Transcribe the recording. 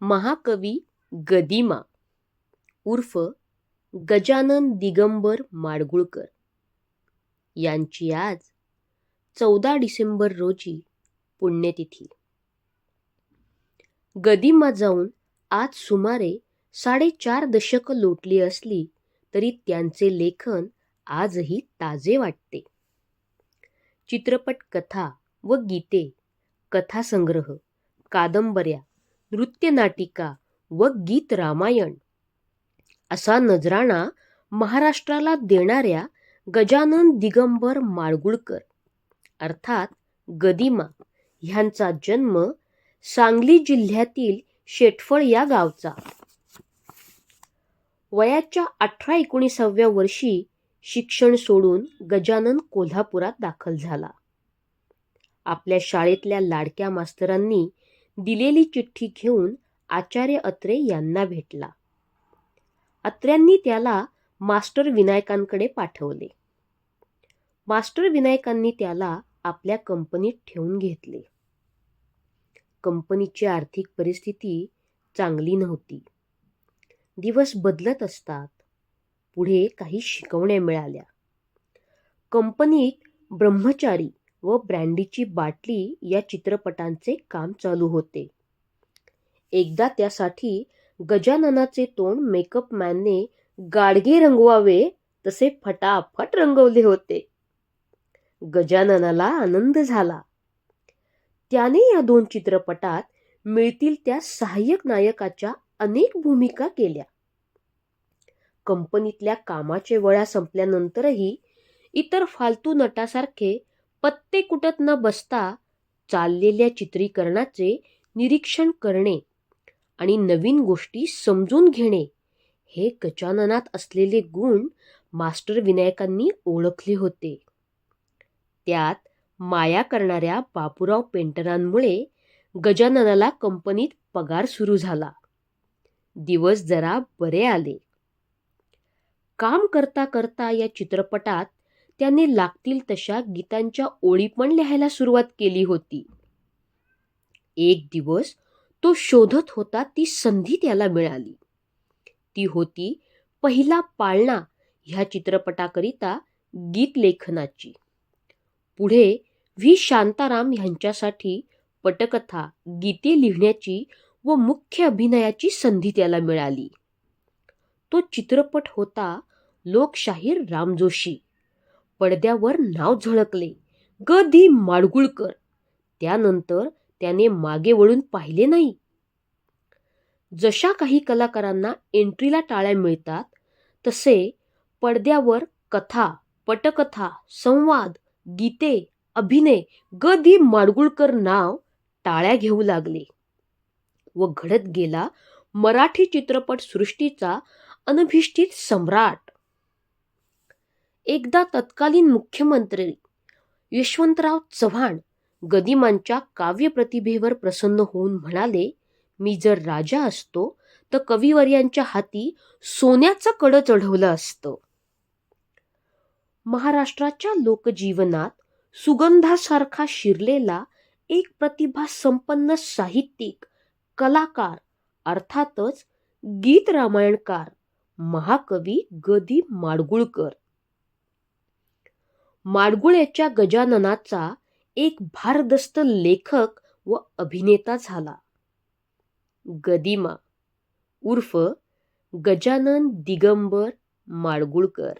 महाकवी गदिमा. उर्फ गजानन दिगंबर माडगुळकर. यांची आज चौदा डिसेंबर रोजी पुण्यतिथी. गदिमा जाऊन आज सुमारे साडेचार दशकं लोटली असली तरी त्यांचे लेखन आजही ताजे वाटते. चित्रपट कथा व गीते कथासंग्रह कादंबऱ्या नृत्यनाटिका व गीत रामायण. असा नजराणा महाराष्ट्राला देणाऱ्या गजानन दिगंबर माळगुळकर अर्थात गदिमा ह्यांचा जन्म सांगली जिल्ह्यातील शेटफळ या गावचा. वयाच्या अठरा एकोणीसाव्या वर्षी शिक्षण सोडून गजानन कोल्हापुरात दाखल झाला. आपल्या शाळेतल्या लाडक्या मास्तरांनी दिलेली चिठ्ठी घेऊन आचार्य अत्रे यांना भेटला. अत्र्यांनी त्याला मास्टर विनायकांकडे पाठवले. मास्टर विनायकांनी त्याला आपल्या कंपनीत ठेवून घेतले. कंपनीची आर्थिक परिस्थिती चांगली नव्हती. दिवस बदलत असतात. पुढे काही शिकवण्या मिळाल्या. कंपनीत ब्रह्मचारी व ब्रँडीची बाटली या चित्रपटांचे काम चालू होते. एकदा त्यासाठी गजाननाचे तोंड मेकअप मॅनने गाडगे रंगवावे तसे फटाफट रंगवले होते. गजाननाला आनंद झाला. त्याने या दोन चित्रपटात मिळतील त्या सहाय्यक नायकाच्या अनेक भूमिका केल्या. कंपनीतल्या कामाचे वळ्या संपल्यानंतरही इतर फालतू नटासारखे पत्ते कुटत न बसता चाललेल्या चित्रीकरणाचे निरीक्षण करणे आणि नवीन गोष्टी समजून घेणे हे गजाननात असलेले गुण मास्टर विनायकांनी ओळखले होते. त्यात माया करणाऱ्या बापूराव पेंटरांमुळे गजाननाला कंपनीत पगार सुरू झाला. दिवस जरा बरे आले. काम करता करता या चित्रपटात त्याने लागतील तशा गीतांच्या ओळी पण लिहायला सुरुवात केली होती. एक दिवस तो शोधत होता ती संधी त्याला मिळाली. ती होती पहिला पाळणा ह्या चित्रपटाकरिता गीत लेखनाची. पुढे व्ही. शांताराम ह्यांच्यासाठी पटकथा गीते लिहिण्याची व मुख्य अभिनयाची संधी त्याला मिळाली. तो चित्रपट होता लोकशाहीर राम जोशी पडद्यावर नाव झळकले. ग दी माडगुळकर. त्यानंतर त्याने मागे वळून पाहिले नाही. जशा काही कलाकारांना एंट्रीला टाळ्या मिळतात तसे पडद्यावर कथा पटकथा संवाद गीते अभिनय ग दी माडगुळकर नाव टाळ्या घेऊ लागले व घडत गेला मराठी चित्रपटसृष्टीचा अनभिष्टित सम्राट. एकदा तत्कालीन मुख्यमंत्री यशवंतराव चव्हाण गदिमांच्या काव्यप्रतिभेवर प्रसन्न होऊन म्हणाले मी जर राजा असतो तर कविवर्यांच्या हाती सोन्याचं कडं चढवलं असतं. महाराष्ट्राच्या लोकजीवनात सुगंधासारखा शिरलेला एक प्रतिभा संपन्न साहित्यिक कलाकार अर्थातच गीत रामायणकार महाकवी गदी माडगुळकर माडगुळ्याच्या गजाननाचा एक भारदस्त लेखक व अभिनेता झाला. गदिमा उर्फ गजानन दिगंबर माडगुळकर.